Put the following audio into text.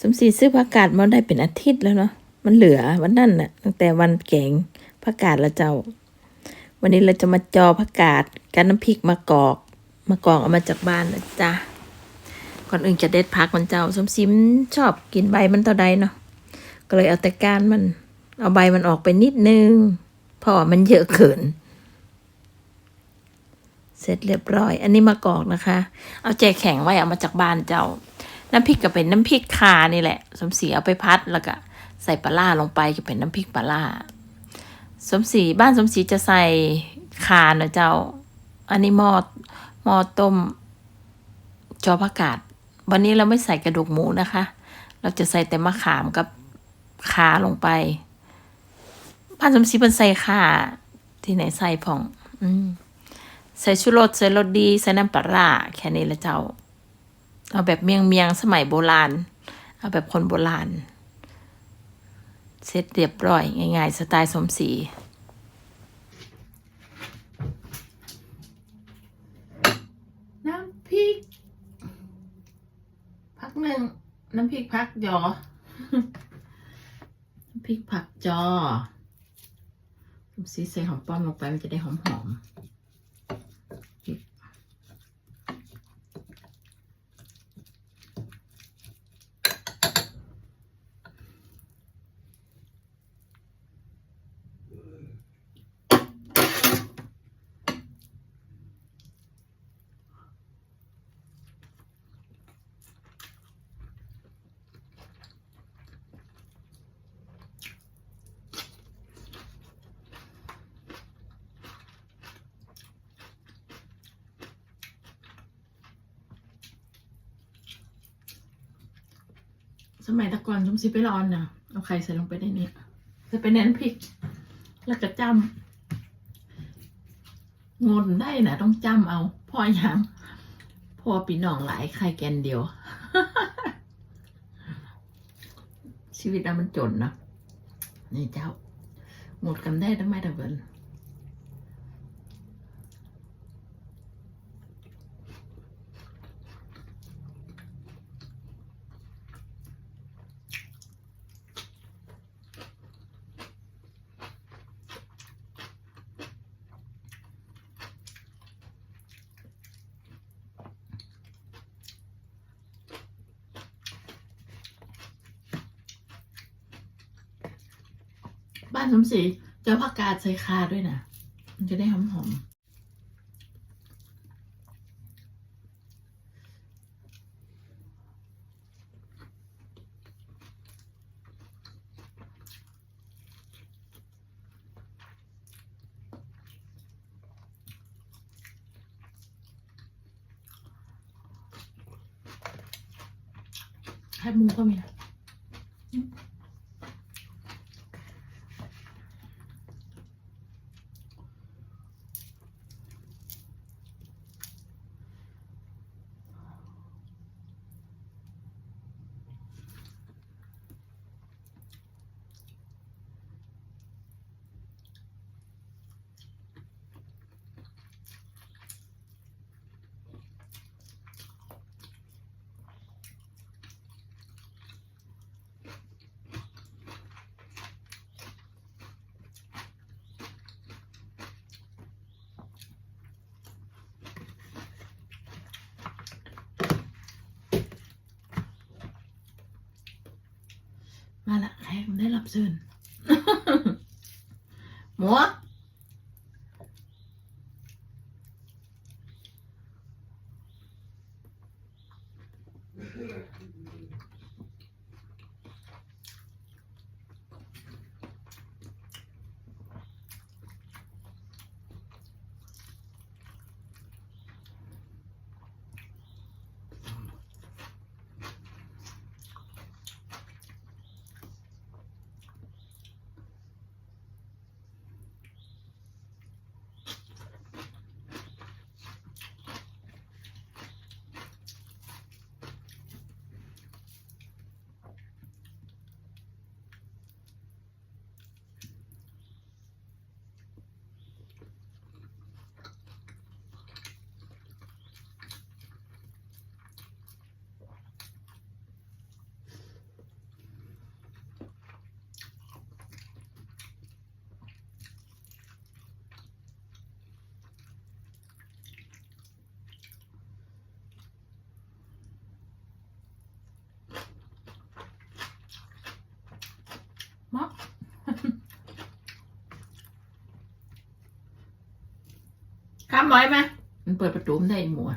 สมศรีซื้อผักกาดมาได้เป็นอาทิตย์แล้วเนาะมันเหลือวันนั่นน่ะ ตั้งแต่วันแกงผักกาดละเจ้า วันนี้เราจะมาจอผักกาดกับน้ำพริกมะกอกมะกอกเอามาจากบ้านนะจ๊ะก่อนอื่นจะเด็ดผักมันเจ้า สมศรีมันชอบกินใบมันเท่าใดเนาะก็เลยเอาแต่ก้านมัน เอาใบมันออกไปนิดนึงเพราะว่ามันเยอะเกินเสร็จเรียบร้อย อันนี้มะกอกนะคะ เอาแจแข็งไว้เอามาจากบ้านเจ้า น้ำพริกก็เป็นน้ำพริกคานี่แหละ สมศรีเอาไปพัดแล้วก็ใส่ปลาล่าลงไปก็เป็นน้ำพริกปลาล่าสมศรีบ้านสมศรีจะใส่คานะเจ้า อันนี้หม้อหม้อต้มจอผักกาดวันนี้เราไม่ใส่กระดูกหมูนะคะ เราจะใส่แต่มะขามกับคาลงไปบ้านสมศรีเป็นใส่ขาที่ไหนใส่ผ่อง อืมใส่ชูรสใส่รสดี ใส่น้ำปลาร้าแค่นี้ละเจ้า เอาแบบเมียงเมียงสมัยโบราณ เอาแบบคนโบราณ เสร็จเรียบร้อย ง่ายๆ สไตล์สมศรีน้ำพริก พักหนึ่ง น้ำพริกพักยอน้ำพริกผักจอสมศรีใส่หอมป้อมลงไปมันจะได้หอมหอม สมัยตะก่อนชมซีไปร้อนนะเอาไข่ใส่ลงไปในนี้จะเป็นน้ำพริก แล้วก็จำงนได้นะต้องจำเอาพออย่างพอปีน้องหลายไข่แกนเดียว ชีวิตเรามันจนนะนี่เจ้า หมดกันได้ทำไมตะเวน บ้านสมศรีจ้าผักกาดใส่คาด้วยนะมันจะได้หอมหอมๆให้มูก็มีนะ mà là em đã làm sườn múa ข้ามน้อยไหมมันเปิดประตูไม่ได้หมัว